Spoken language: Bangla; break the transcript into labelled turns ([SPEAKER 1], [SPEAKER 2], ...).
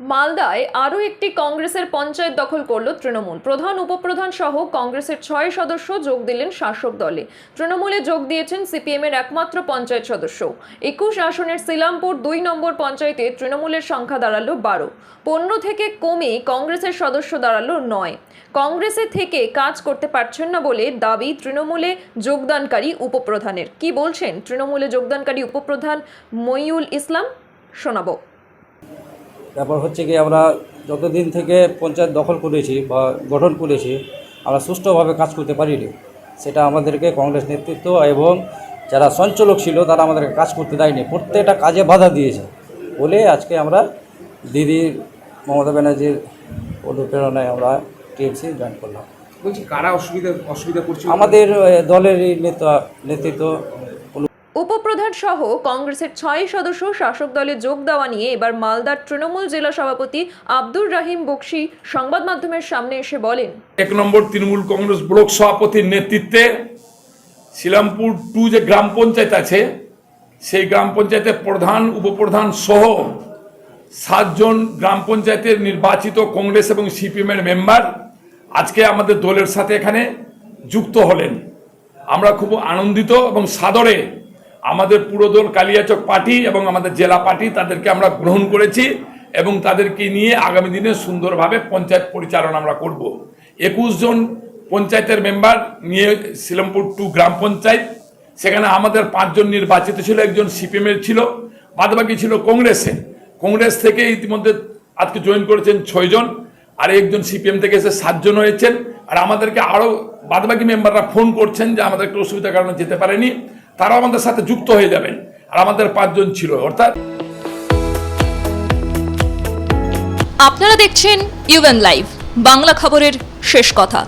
[SPEAKER 1] মালদায় আরও একটি কংগ্রেসের পঞ্চায়েত দখল করল তৃণমূল। প্রধান, উপপ্রধান সহ কংগ্রেসের ছয় সদস্য যোগ দিলেন শাসক দলে। তৃণমূলে যোগ দিয়েছেন সিপিএমের একমাত্র পঞ্চায়েত সদস্য। একুশ আসনের সিলামপুর দুই নম্বর পঞ্চায়েতে তৃণমূলের সংখ্যা দাঁড়াল বারো। পনেরো থেকে কমে কংগ্রেসের সদস্য দাঁড়াল নয়। কংগ্রেসে থেকে কাজ করতে পারছেন না বলে দাবি তৃণমূলে যোগদানকারী উপপ্রধানের। কি বলছেন তৃণমূলে যোগদানকারী উপপ্রধান মইউল ইসলাম? শোনাবো।
[SPEAKER 2] ব্যাপার হচ্ছে কি আমরা যতদিন থেকে পঞ্চায়েত দখল করেছি বা গঠন করেছি আমরা সুষ্ঠুভাবে কাজ করতে পারিনি। সেটা আমাদেরকে কংগ্রেস নেতৃত্ব এবং যারা সঞ্চালক ছিল তারা আমাদেরকে কাজ করতে দেয়নি। প্রত্যেকটা কাজে বাধা দিয়েছে বলে আজকে আমরা দিদির মমতা ব্যানার্জির অনুপ্রেরণায় আমরা টিএমসি জয়েন করলাম।
[SPEAKER 3] বলছি কারা অসুবিধা অসুবিধা করছে
[SPEAKER 2] আমাদের আহ, দলেরই নেতা নেতৃত্ব
[SPEAKER 1] উপপ্রধান সহ কংগ্রেসের ছয় সদস্য শাসক দলে যোগ দেওয়া নিয়ে এবার মালদার তৃণমূল জেলা সভাপতি আব্দুর রাহিম বক্সি সংবাদ মাধ্যমের সামনে এসে বলেন,
[SPEAKER 4] এক নম্বর তৃণমূল কংগ্রেস ব্লক সভাপতির নেতৃত্বে শিলামপুর টু যে গ্রাম পঞ্চায়েত আছে, সেই গ্রাম পঞ্চায়েতের প্রধান, উপপ্রধান সহ সাতজন গ্রাম পঞ্চায়েতের নির্বাচিত কংগ্রেস এবং সিপিএমের মেম্বার আজকে আমাদের দলের সাথে এখানে যুক্ত হলেন। আমরা খুব আনন্দিত এবং সাদরে আমাদের পুরোদল কালিয়াচক পার্টি এবং আমাদের জেলা পার্টি তাদেরকে আমরা গ্রহণ করেছি এবং তাদেরকে নিয়ে আগামী দিনে সুন্দরভাবে পঞ্চায়েত পরিচালনা আমরা করব। একুশ জন পঞ্চায়েতের মেম্বার নিয়ে শিলমপুর টু গ্রাম পঞ্চায়েত। সেখানে আমাদের পাঁচজন নির্বাচিত ছিল, একজন সিপিএমের ছিল, বাদবাকি ছিল কংগ্রেসে। কংগ্রেস থেকে ইতিমধ্যে আজকে জয়েন করেছেন ছয়জন আর একজন সিপিএম থেকে এসে সাতজন হয়েছেন। আর আমাদেরকে আরও বাদবাকি মেম্বাররা ফোন করছেন যে আমাদের একটু অসুবিধার কারণে যেতে পারেনি। তারাও আমাদের সাথে যুক্ত হয়ে যাবেন আর আমাদের পাঁচজন ছিল, অর্থাৎ
[SPEAKER 5] আপনারা দেখছেন ইউএন লাইভ বাংলা খবরের শেষ কথা।